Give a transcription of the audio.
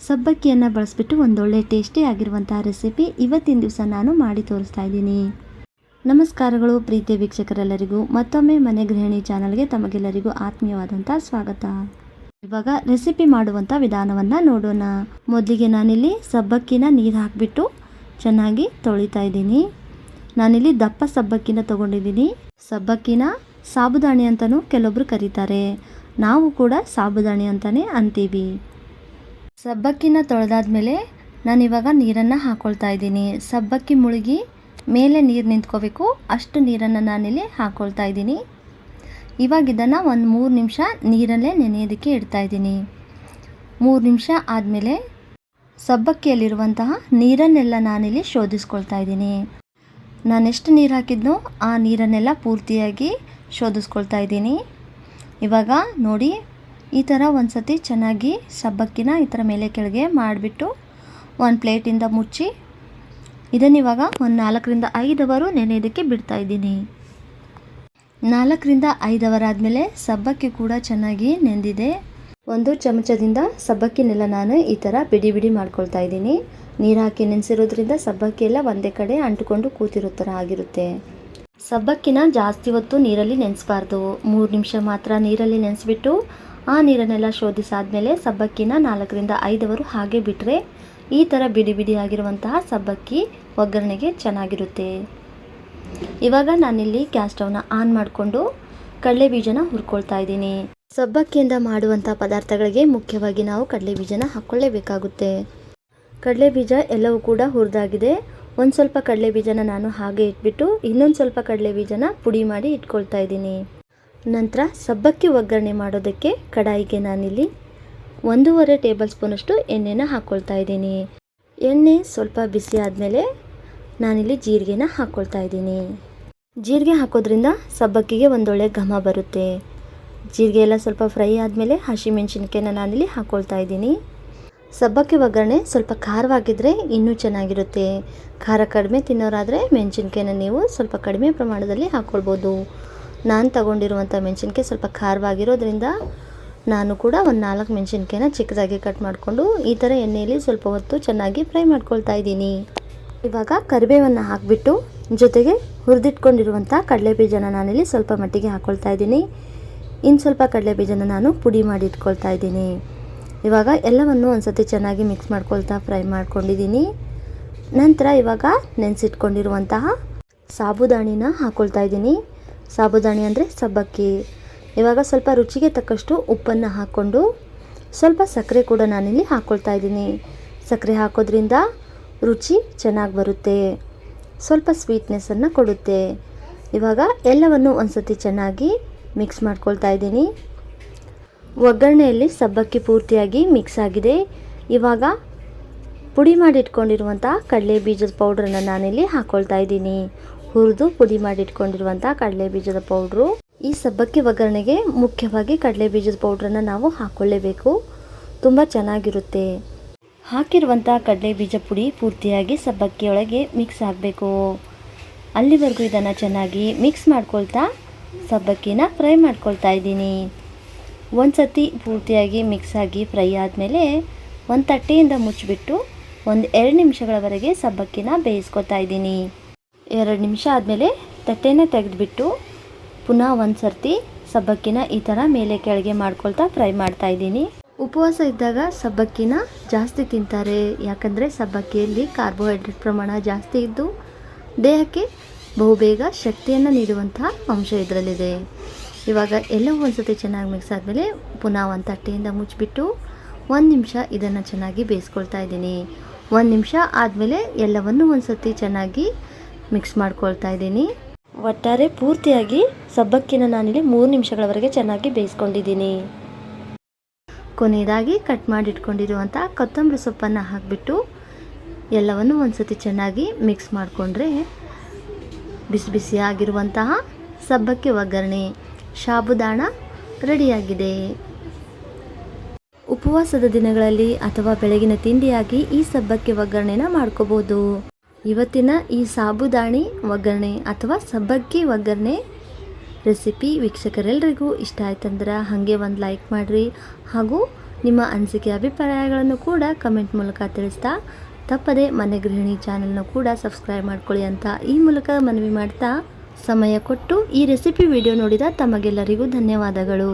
ಸಬ್ಬಕ್ಕಿಯನ್ನು ಬಳಸಿಬಿಟ್ಟು ಒಂದೊಳ್ಳೆ ಟೇಸ್ಟಿ ಆಗಿರುವಂತಹ ರೆಸಿಪಿ ಇವತ್ತಿನ ದಿವಸ ನಾನು ಮಾಡಿ ತೋರಿಸ್ತಾ ಇದ್ದೀನಿ. ನಮಸ್ಕಾರಗಳು ಪ್ರೀತಿಯ ವೀಕ್ಷಕರೆಲ್ಲರಿಗೂ. ಮತ್ತೊಮ್ಮೆ ಮನೆ ಗೃಹಿಣಿ ಚಾನಲ್ಗೆ ತಮಗೆಲ್ಲರಿಗೂ ಆತ್ಮೀಯವಾದಂಥ ಸ್ವಾಗತ. ಇವಾಗ ರೆಸಿಪಿ ಮಾಡುವಂಥ ವಿಧಾನವನ್ನು ನೋಡೋಣ. ಮೊದಲಿಗೆ ನಾನಿಲ್ಲಿ ಸಬ್ಬಕ್ಕಿನ ನೀರು ಹಾಕಿಬಿಟ್ಟು ಚೆನ್ನಾಗಿ ತೊಳಿತಾ ಇದ್ದೀನಿ. ನಾನಿಲ್ಲಿ ದಪ್ಪ ಸಬ್ಬಕ್ಕಿನ ತೊಗೊಂಡಿದ್ದೀನಿ. ಸಬ್ಬಕ್ಕಿನ ಸಾಬುದಾಣಿ ಅಂತಲೂ ಕೆಲವೊಬ್ರು ಕರೀತಾರೆ. ನಾವು ಕೂಡ ಸಾಬುದಾಣಿ ಅಂತಲೇ ಅಂತೀವಿ. ಸಬ್ಬಕ್ಕಿನ ತೊಳೆದಾದ್ಮೇಲೆ ಇವಾಗ ನೀರನ್ನು ಹಾಕ್ಕೊಳ್ತಾ ಇದ್ದೀನಿ. ಸಬ್ಬಕ್ಕಿ ಮುಳುಗಿ ಮೇಲೆ ನೀರು ನಿಂತ್ಕೋಬೇಕು. ಅಷ್ಟು ನೀರನ್ನು ನಾನಿಲ್ಲಿ ಹಾಕ್ಕೊಳ್ತಾ ಇದ್ದೀನಿ. ಇವಾಗ ಇದನ್ನು ಒಂದು ಮೂರು ನಿಮಿಷ ನೀರಲ್ಲೇ ನೆನೆಯೋದಕ್ಕೆ ಇಡ್ತಾ ಇದ್ದೀನಿ. ಮೂರು ನಿಮಿಷ ಆದಮೇಲೆ ಸಬ್ಬಕ್ಕಿಯಲ್ಲಿರುವಂತಹ ನೀರನ್ನೆಲ್ಲ ನಾನಿಲ್ಲಿ ಶೋಧಿಸ್ಕೊಳ್ತಾ ಇದ್ದೀನಿ. ಎಷ್ಟು ನೀರು ಹಾಕಿದ್ನೋ ಆ ನೀರನ್ನೆಲ್ಲ ಪೂರ್ತಿಯಾಗಿ ಶೋಧಿಸ್ಕೊಳ್ತಾ ಇದ್ದೀನಿ. ಇವಾಗ ನೋಡಿ ಈ ಥರ ಒಂದು ಸತಿ ಚೆನ್ನಾಗಿ ಸಬ್ಬಕ್ಕಿನ ಈ ಥರ ಮೇಲೆ ಕೆಳಗೆ ಮಾಡಿಬಿಟ್ಟು ಒಂದು ಪ್ಲೇಟಿಂದ ಮುಚ್ಚಿ ಇದನ್ನಿವಾಗ ಒಂದು ನಾಲ್ಕರಿಂದ ಐದು ಅವರು ನೆನೆಯೋದಕ್ಕೆ ಬಿಡ್ತಾ ಇದ್ದೀನಿ. ನಾಲ್ಕರಿಂದ ಐದು ಅವರ್ ಆದಮೇಲೆ ಸಬ್ಬಕ್ಕಿ ಕೂಡ ಚೆನ್ನಾಗಿ ನೆಂದಿದೆ. ಒಂದು ಚಮಚದಿಂದ ಸಬ್ಬಕ್ಕಿನೆಲ್ಲ ನಾನು ಈ ಥರ ಬಿಡಿ ಬಿಡಿ ಮಾಡ್ಕೊಳ್ತಾ ಇದ್ದೀನಿ. ನೀರು ಹಾಕಿ ನೆನೆಸಿರೋದ್ರಿಂದ ಸಬ್ಬಕ್ಕಿ ಎಲ್ಲ ಒಂದೇ ಕಡೆ ಅಂಟ್ಕೊಂಡು ಕೂತಿರೋ ಥರ ಆಗಿರುತ್ತೆ. ಸಬ್ಬಕ್ಕಿನ ಜಾಸ್ತಿ ಹೊತ್ತು ನೀರಲ್ಲಿ ನೆನೆಸ್ಬಾರ್ದು. ಮೂರು ನಿಮಿಷ ಮಾತ್ರ ನೀರಲ್ಲಿ ನೆನೆಸ್ಬಿಟ್ಟು ಆ ನೀರನ್ನೆಲ್ಲ ಶೋಧಿಸಾದ್ಮೇಲೆ ಸಬ್ಬಕ್ಕಿನ ನಾಲ್ಕರಿಂದ ಐದವರು ಹಾಗೆ ಬಿಟ್ಟರೆ ಈ ಥರ ಬಿಡಿ ಬಿಡಿಯಾಗಿರುವಂತಹ ಸಬ್ಬಕ್ಕಿ ಒಗ್ಗರಣೆಗೆ ಚೆನ್ನಾಗಿರುತ್ತೆ. ಇವಾಗ ನಾನಿಲ್ಲಿ ಗ್ಯಾಸ್ ಸ್ಟವ್ನ ಆನ್ ಮಾಡಿಕೊಂಡು ಕಡಲೆ ಬೀಜನ ಹುರ್ಕೊಳ್ತಾ ಇದ್ದೀನಿ. ಸಬ್ಬಕ್ಕಿಯಿಂದ ಮಾಡುವಂಥ ಪದಾರ್ಥಗಳಿಗೆ ಮುಖ್ಯವಾಗಿ ನಾವು ಕಡಲೆ ಬೀಜನ ಹಾಕ್ಕೊಳ್ಳೇಬೇಕಾಗುತ್ತೆ ಕಡಲೆ ಬೀಜ ಎಲ್ಲವೂ ಕೂಡ ಹುರಿದಾಗಿದೆ. ಒಂದು ಸ್ವಲ್ಪ ಕಡಲೆ ಬೀಜನ ನಾನು ಹಾಗೆ ಇಟ್ಬಿಟ್ಟು ಇನ್ನೊಂದು ಸ್ವಲ್ಪ ಕಡಲೆ ಬೀಜನ ಪುಡಿ ಮಾಡಿ ಇಟ್ಕೊಳ್ತಾ ಇದ್ದೀನಿ. ನಂತರ ಸಬ್ಬಕ್ಕಿ ಒಗ್ಗರಣೆ ಮಾಡೋದಕ್ಕೆ ಕಡಾಯಿಗೆ ನಾನಿಲ್ಲಿ ಒಂದೂವರೆ ಟೇಬಲ್ ಸ್ಪೂನಷ್ಟು ಎಣ್ಣೆನ ಹಾಕ್ಕೊಳ್ತಾ ಇದ್ದೀನಿ. ಎಣ್ಣೆ ಸ್ವಲ್ಪ ಬಿಸಿ ಆದಮೇಲೆ ನಾನಿಲ್ಲಿ ಜೀರಿಗೆನ ಹಾಕ್ಕೊಳ್ತಾ ಇದ್ದೀನಿ. ಜೀರಿಗೆ ಹಾಕೋದ್ರಿಂದ ಸಬ್ಬಕ್ಕಿಗೆ ಒಂದೊಳ್ಳೆ ಘಮ ಬರುತ್ತೆ. ಜೀರಿಗೆ ಎಲ್ಲ ಸ್ವಲ್ಪ ಫ್ರೈ ಆದಮೇಲೆ ಹಸಿಮೆಣ್ಸಿನ್ಕಾಯಿನ ನಾನಿಲ್ಲಿ ಹಾಕ್ಕೊಳ್ತಾ ಇದ್ದೀನಿ. ಸಬ್ಬಕ್ಕಿ ಒಗ್ಗರಣೆ ಸ್ವಲ್ಪ ಖಾರವಾಗಿದ್ದರೆ ಇನ್ನೂ ಚೆನ್ನಾಗಿರುತ್ತೆ. ಖಾರ ಕಡಿಮೆ ತಿನ್ನೋರಾದರೆ ಮೆಣಸಿನ್ಕಾಯಿನ ನೀವು ಸ್ವಲ್ಪ ಕಡಿಮೆ ಪ್ರಮಾಣದಲ್ಲಿ ಹಾಕ್ಕೊಳ್ಬೋದು ನಾನು ತಗೊಂಡಿರುವಂಥ ಮೆಣಸಿನ್ಕಾಯಿ ಸ್ವಲ್ಪ ಖಾರವಾಗಿರೋದ್ರಿಂದ ನಾನು ಕೂಡ ಒಂದು ನಾಲ್ಕು ಮೆಣಸಿನ್ಕಾಯಿನ ಚಿಕ್ಕದಾಗಿ ಕಟ್ ಮಾಡಿಕೊಂಡು ಈ ಥರ ಎಣ್ಣೆಯಲ್ಲಿ ಸ್ವಲ್ಪ ಹೊತ್ತು ಚೆನ್ನಾಗಿ ಫ್ರೈ ಮಾಡ್ಕೊಳ್ತಾ ಇದ್ದೀನಿ. ಇವಾಗ ಕರಿಬೇವನ್ನು ಹಾಕಿಬಿಟ್ಟು ಜೊತೆಗೆ ಹುರಿದಿಟ್ಕೊಂಡಿರುವಂಥ ಕಡಲೆ ಬೀಜನ ನಾನಿಲ್ಲಿ ಸ್ವಲ್ಪ ಮಟ್ಟಿಗೆ ಹಾಕ್ಕೊಳ್ತಾ ಇದ್ದೀನಿ. ಇನ್ನು ಸ್ವಲ್ಪ ಕಡಲೆ ಬೀಜನ ನಾನು ಪುಡಿ ಮಾಡಿ ಇಟ್ಕೊಳ್ತಾ ಇದ್ದೀನಿ. ಇವಾಗ ಎಲ್ಲವನ್ನು ಒಂದು ಸತಿ ಚೆನ್ನಾಗಿ ಮಿಕ್ಸ್ ಮಾಡ್ಕೊಳ್ತಾ ಫ್ರೈ ಮಾಡ್ಕೊಂಡಿದ್ದೀನಿ. ನಂತರ ಇವಾಗ ನೆನೆಸಿಟ್ಕೊಂಡಿರುವಂತಹ ಸಾಬುದಾಣಿನ ಹಾಕ್ಕೊಳ್ತಾ ಇದ್ದೀನಿ. ಸಾಬುದಾಣಿ ಅಂದರೆ ಸಬ್ಬಕ್ಕಿ. ಇವಾಗ ಸ್ವಲ್ಪ ರುಚಿಗೆ ತಕ್ಕಷ್ಟು ಉಪ್ಪನ್ನು ಹಾಕ್ಕೊಂಡು ಸ್ವಲ್ಪ ಸಕ್ಕರೆ ಕೂಡ ನಾನಿಲ್ಲಿ ಹಾಕ್ಕೊಳ್ತಾ ಇದ್ದೀನಿ. ಸಕ್ಕರೆ ಹಾಕೋದ್ರಿಂದ ರುಚಿ ಚೆನ್ನಾಗಿ ಬರುತ್ತೆ. ಸ್ವಲ್ಪ ಸ್ವೀಟ್ನೆಸ್ಸನ್ನು ಕೊಡುತ್ತೆ. ಇವಾಗ ಎಲ್ಲವನ್ನು ಒಂದ್ಸತಿ ಚೆನ್ನಾಗಿ ಮಿಕ್ಸ್ ಮಾಡ್ಕೊಳ್ತಾ ಇದ್ದೀನಿ. ಒಗ್ಗರಣೆಯಲ್ಲಿ ಸಬ್ಬಕ್ಕಿ ಪೂರ್ತಿಯಾಗಿ ಮಿಕ್ಸ್ ಆಗಿದೆ. ಇವಾಗ ಪುಡಿ ಮಾಡಿಟ್ಕೊಂಡಿರುವಂಥ ಕಡಲೆ ಬೀಜದ ಪೌಡ್ರನ್ನು ನಾನಿಲ್ಲಿ ಹಾಕ್ಕೊಳ್ತಾ ಇದ್ದೀನಿ. ಹುರಿದು ಪುಡಿ ಮಾಡಿ ಮಾಡಿಟ್ಕೊಂಡಿರುವಂಥ ಕಡಲೆ ಬೀಜದ ಪೌಡ್ರು. ಈ ಸಬ್ಬಕ್ಕಿ ಒಗ್ಗರಣೆಗೆ ಮುಖ್ಯವಾಗಿ ಕಡಲೆ ಬೀಜದ ಪೌಡ್ರನ್ನು ನಾವು ಹಾಕೊಳ್ಳೇಬೇಕು. ತುಂಬ ಚೆನ್ನಾಗಿರುತ್ತೆ. ಹಾಕಿರುವಂಥ ಕಡಲೆ ಬೀಜ ಪುಡಿ ಪೂರ್ತಿಯಾಗಿ ಸಬ್ಬಕ್ಕಿಯೊಳಗೆ ಮಿಕ್ಸ್ ಆಗಬೇಕು. ಅಲ್ಲಿವರೆಗೂ ಇದನ್ನು ಚೆನ್ನಾಗಿ ಮಿಕ್ಸ್ ಮಾಡ್ಕೊಳ್ತಾ ಸಬ್ಬಕ್ಕಿನ ಫ್ರೈ ಮಾಡ್ಕೊಳ್ತಾ ಇದ್ದೀನಿ. ಒಂದು ಸತಿ ಪೂರ್ತಿಯಾಗಿ ಮಿಕ್ಸ್ ಆಗಿ ಫ್ರೈ ಆದಮೇಲೆ ಒಂದು ತಟ್ಟೆಯಿಂದ ಮುಚ್ಚಿಬಿಟ್ಟು ಒಂದು ಎರಡು ನಿಮಿಷಗಳವರೆಗೆ ಸಬ್ಬಕ್ಕಿನ ಬೇಯಿಸ್ಕೊತಾ ಇದ್ದೀನಿ. ಎರಡು ನಿಮಿಷ ಆದಮೇಲೆ ತಟ್ಟೆನ ತೆಗೆದುಬಿಟ್ಟು ಪುನಃ ಒಂದು ಸರ್ತಿ ಸಬ್ಬಕ್ಕಿನ ಈ ಥರ ಮೇಲೆ ಕೆಳಗೆ ಮಾಡ್ಕೊಳ್ತಾ ಫ್ರೈ ಮಾಡ್ತಾ ಇದ್ದೀನಿ. ಉಪವಾಸ ಇದ್ದಾಗ ಸಬ್ಬಕ್ಕಿನ ಜಾಸ್ತಿ ತಿಂತಾರೆ. ಯಾಕಂದರೆ ಸಬ್ಬಕ್ಕಿಯಲ್ಲಿ ಕಾರ್ಬೋಹೈಡ್ರೇಟ್ ಪ್ರಮಾಣ ಜಾಸ್ತಿ ಇದ್ದು ದೇಹಕ್ಕೆ ಬಹುಬೇಗ ಶಕ್ತಿಯನ್ನು ನೀಡುವಂತಹ ಅಂಶ ಇದರಲ್ಲಿದೆ. ಇವಾಗ ಎಲ್ಲವೂ ಒಂದು ಚೆನ್ನಾಗಿ ಮಿಕ್ಸ್ ಆದಮೇಲೆ ಪುನಃ ಒಂದು ತಟ್ಟೆಯಿಂದ ಮುಚ್ಚಿಬಿಟ್ಟು ಒಂದು ನಿಮಿಷ ಇದನ್ನು ಚೆನ್ನಾಗಿ ಬೇಯಿಸ್ಕೊಳ್ತಾ ಇದ್ದೀನಿ. ಒಂದು ನಿಮಿಷ ಆದಮೇಲೆ ಎಲ್ಲವನ್ನು ಒಂದು ಸತಿ ಚೆನ್ನಾಗಿ ಮಿಕ್ಸ್ ಮಾಡ್ಕೊಳ್ತಾ ಇದ್ದೀನಿ. ಒಟ್ಟಾರೆ ಪೂರ್ತಿಯಾಗಿ ಸಬ್ಬಕ್ಕಿನ ನಾನಿಲ್ಲಿ ಮೂರು ನಿಮಿಷಗಳವರೆಗೆ ಚೆನ್ನಾಗಿ ಬೇಯಿಸ್ಕೊಂಡಿದ್ದೀನಿ. ಕೊನೆಯದಾಗಿ ಕಟ್ ಮಾಡಿ ಇಟ್ಕೊಂಡಿರುವಂಥ ಕೊತ್ತಂಬರಿ ಸೊಪ್ಪನ್ನು ಹಾಕಿಬಿಟ್ಟು ಎಲ್ಲವನ್ನು ಒಂದು ಸತಿ ಚೆನ್ನಾಗಿ ಮಿಕ್ಸ್ ಮಾಡಿಕೊಂಡ್ರೆ ಬಿಸಿ ಬಿಸಿಯಾಗಿರುವಂತಹ ಸಬ್ಬಕ್ಕಿ ಒಗ್ಗರಣೆ ಸಾಬುದಾಣ ರೆಡಿಯಾಗಿದೆ. ಉಪವಾಸದ ದಿನಗಳಲ್ಲಿ ಅಥವಾ ಬೆಳಗಿನ ತಿಂಡಿಯಾಗಿ ಈ ಸಬ್ಬಕ್ಕಿ ಒಗ್ಗರಣೆನ ಮಾಡ್ಕೋಬೋದು. ಇವತ್ತಿನ ಈ ಸಾಬುದಾಣಿ ಒಗ್ಗರಣೆ ಅಥವಾ ಸಬ್ಬಕ್ಕಿ ಒಗ್ಗರಣೆ ರೆಸಿಪಿ ವೀಕ್ಷಕರೆಲ್ಲರಿಗೂ ಇಷ್ಟ ಆಯ್ತಂದ್ರೆ ಹಾಗೆ ಒಂದು ಲೈಕ್ ಮಾಡಿರಿ ಹಾಗೂ ನಿಮ್ಮ ಅನಿಸಿಕೆ ಅಭಿಪ್ರಾಯಗಳನ್ನು ಕೂಡ ಕಮೆಂಟ್ ಮೂಲಕ ತಿಳಿಸ್ತಾ ತಪ್ಪದೆ ಮನೆ ಗೃಹಿಣಿ ಚಾನಲ್ನ ಕೂಡ ಸಬ್ಸ್ಕ್ರೈಬ್ ಮಾಡ್ಕೊಳ್ಳಿ ಅಂತ ಈ ಮೂಲಕ ಮನವಿ ಮಾಡ್ತಾ ಸಮಯ ಕೊಟ್ಟು ಈ ರೆಸಿಪಿ ವಿಡಿಯೋ ನೋಡಿದ ತಮಗೆಲ್ಲರಿಗೂ ಧನ್ಯವಾದಗಳು.